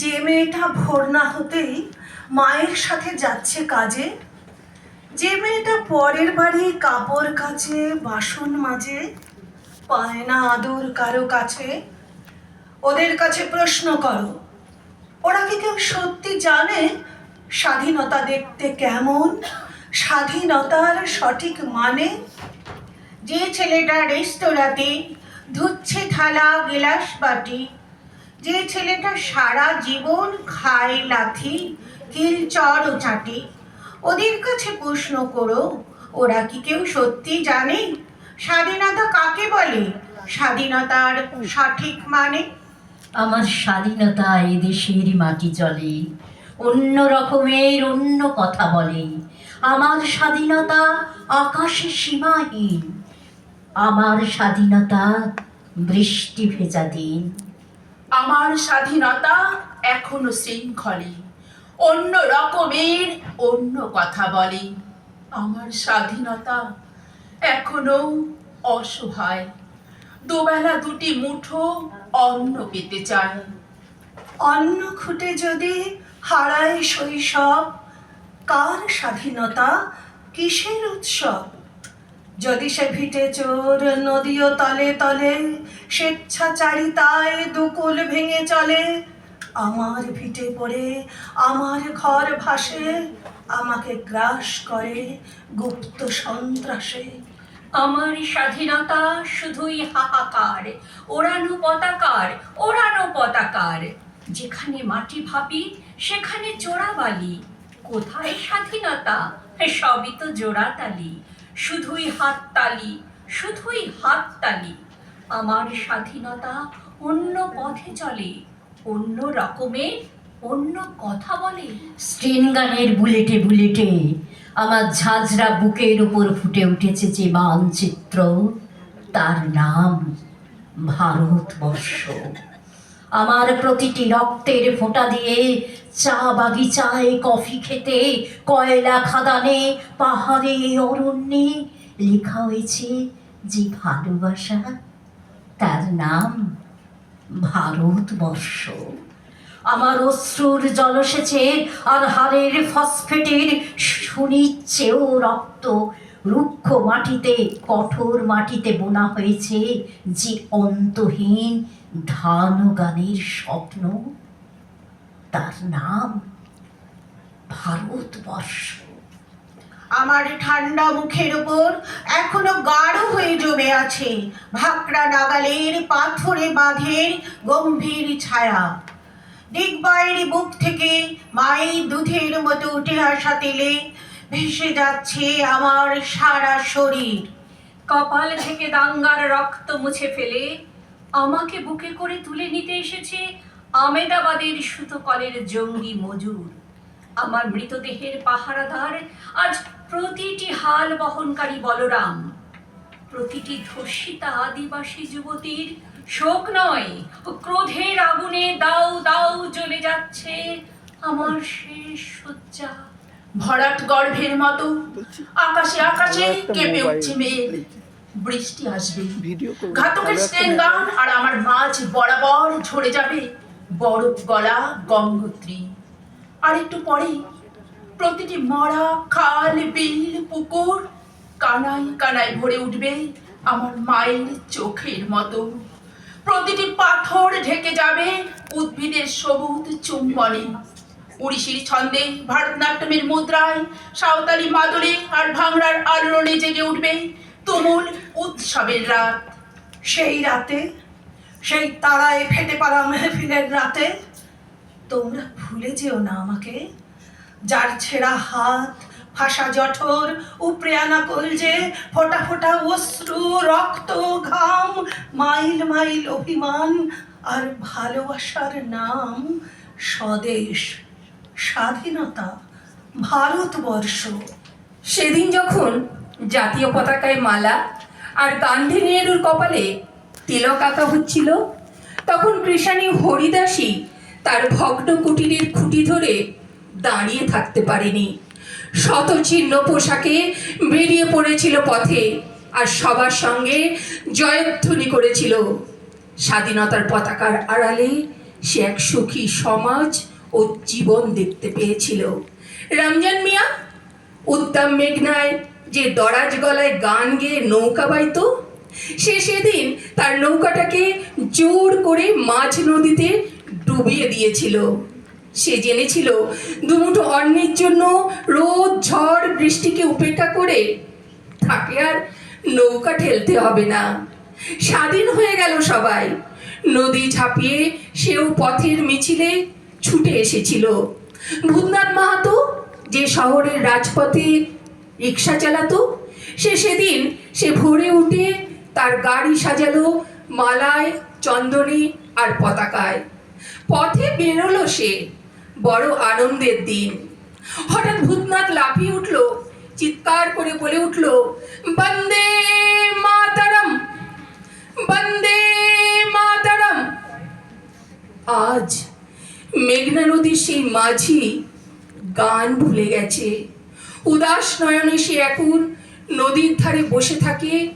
যে মেয়েটা ভোর না হতেই মায়ের সাথে যাচ্ছে কাজে, যে মেয়েটা পরের বাড়ি কাপড় কাছে বাসন মাজে, পায় না আদর কারও কাছে, ওদের কাছে প্রশ্ন করো। ওরা কি কেউ সত্যি জানে স্বাধীনতা দেখতে কেমন? স্বাধীনতার সঠিক মানে? যে ছেলেটা রেস্তোরাঁতে ধুচ্ছে থালা, গেলাস বাটি যে ছেলেটা সারা জীবন খায় লাথি কিল চর ও চাটি, ওদের কাছে প্রশ্ন করো, ওরা কি কেউ সত্যি জানে? স্বাধীনতা কাকে বলে? স্বাধীনতার সঠিক মানে? আমার স্বাধীনতা এদেশের মাটি চলে, অন্য রকমের অন্য কথা বলে। আমার স্বাধীনতা আকাশে সীমাহীন, আমার স্বাধীনতা বৃষ্টি ভেজা দিন। আমার স্বাধীনতা এখনও শৃঙ্খলে। অন্য রকমের অন্য কথা বলে। আমার স্বাধীনতা এখনও অসহায়। দুবেলা দুটি মুঠো অন্ন পেতে চায় অন্ন খুঁটে যদি হারায় শৈশব, কার স্বাধীনতা, কিসের উৎসব? যদি সে ভিটে চোর নদীও তলে তলে, স্বেচ্ছাচারিতায় দুকুল ভেঙে চলে, আমার ভিটে পড়ে, আমার ঘর ভাসে, আমাকে গ্রাস করে গুপ্ত সন্ত্রাসে। আমার স্বাধীনতা শুধুই হাহাকার, ওড়ানো পতাকার ওড়ানো পতাকার। যেখানে মাটি ভাবি সেখানে চোরাবালি কোথায় স্বাধীনতা? সবই তো জোড়াতালি। শুধুই হাততালি শুধুই হাততালি আমার স্বাধীনতা অন্য পথে চলে, অন্য রকমের অন্য কথা বলে। স্ট্রেন গানের বুলেটে বুলেটে আমার ঝাঁঝরা বুকের উপর ফুটে উঠেছে যে মানচিত্র, তার নাম ভারতবর্ষ। আমার প্রতিটি রক্তের ফোঁটা দিয়ে চা বাগিচায় কফি খেতে কয়লা খাদানে, পাহাড়ে, অরণ্যে লেখা হয়েছে যে ভালোবাসা, তার নাম ভারতবর্ষ। আমার অশ্রুর জলসেচের আর হাড়ের ফসফেটের সুনিচ্ছেও রক্ত রুক্ষ মাটিতে, কঠোর মাটিতে বোনা হয়েছে যে অন্তহীন ধান গানের স্বপ্ন। তার নাম ভারতবর্ষ। আমার ঠান্ডা মুখের উপর এখনও গাঢ় হয়ে জমে আছে ভাকরা নাগালের পাথরে বাঁধের গম্ভীর ছায়া। দিগবাইয়ের বুক থেকে মায়ের দুধের মতো উঠে আসা তেলে ভেসে যাচ্ছে আমার সারা শরীর। কপাল থেকে দাঙ্গার রক্ত মুছে ফেলে আমাকে বুকে করে তুলে নিতে এসেছে আমেদাবাদের সুতোকলের জঙ্গি মজুর। আমার মৃতদেহের পাহারাদার আজ প্রতিটি হাল বহনকারী বলরাম। প্রতিটি ধর্ষিতা আদিবাসী যুবতীর শোক নয়, ক্রোধের আগুনে দাও দাও জ্বলে যাচ্ছে আমার শেষ শয্যা। ভরাট গর্ভের মতো। আকাশে আকাশে কেঁপে উঠছে মেঘ। বৃষ্টি আসবে। ঘাতকের স্টেন গান আর আমার মাঝ বরাবর ঝরে যাবে। বরফ গলা গঙ্গোত্রী। আর একটু পরেই প্রতিটি মরা খাল বিল পুকুর কানায় কানায় ভরে উঠবে আমার মায়ের চোখের মতো। প্রতিটি পাথর ঢেকে যাবে উদ্ভিদের সবুজ চুম্বনে। উড়িষ্যির ছন্দে ভারতনাট্যমের মুদ্রায় সাঁওতালি মাদলে আর ভাংড়ার আলোড়নে জেগে উঠবে তুমুল উৎসবের রাত। সেই রাতে, সেই তারায় ফেটে পড়া মেহফিলের রাতে। তোমরা ভুলে যেও না আমাকে, যার ছেঁড়া হাত ফাঁসা জঠর, উপরে আনা কলজে ফোটা ফোটা অশ্রু, রক্ত, ঘাম, মাইল মাইল অভিমান আর ভালোবাসার নাম স্বদেশ। স্বাধীনতা, ভারতবর্ষ। সেদিন যখন জাতীয় পতাকায় মালা আর গান্ধী নেহরুর কপালে তিলক আঁকা হচ্ছিল, তখন কৃষাণী হরিদাসী তার ভগ্ন কুটিরের খুঁটি ধরে দাঁড়িয়ে থাকতে পারেনি। শত চিহ্ন পোশাকে বেরিয়ে পড়েছিল পথে আর সবার সঙ্গে জয়ধ্বনি করেছিল। স্বাধীনতার পতাকার আড়ালে সে এক সুখী সমাজ ও জীবন দেখতে পেয়েছিল। রমজান মিয়া, উত্তম মেঘনায় যে দরাজ গলায় গান গেয়ে নৌকা বাইতো, সে সেদিন তার নৌকাটাকে জোর করে মাঝ নদীতে ডুবিয়ে দিয়েছিল। সে জেনেছিল দুমুঠো অন্যের জন্য রোদ, ঝড়, বৃষ্টিকে উপেক্ষা করে তাকে আর নৌকা ঠেলতে হবে না। স্বাধীন হয়ে গেল সবাই। নদী ঝাঁপিয়ে সেও পথের মিছিলে ছুটে এসেছিল। ভূতনাথ মাহাতো যে শহরের রাজপথে রিক্সা চালাতো, সে সেদিন সে ভোরে উঠে তার গাড়ি সাজালো মালায়, চন্দনে আর পতাকায়। পথে বেরোলো সে, বড় আনন্দের দিন। হঠাৎ ভূতনাথ লাফিয়ে উঠল, চিৎকার করে বলে উঠল, বন্দে মাতারম! বন্দে মাতারম! আজ মেঘনা নদীর সেই মাঝি গান ভুলে গেছে। উদাস নয়নে সে এখন নদীর ধারে বসে থাকে।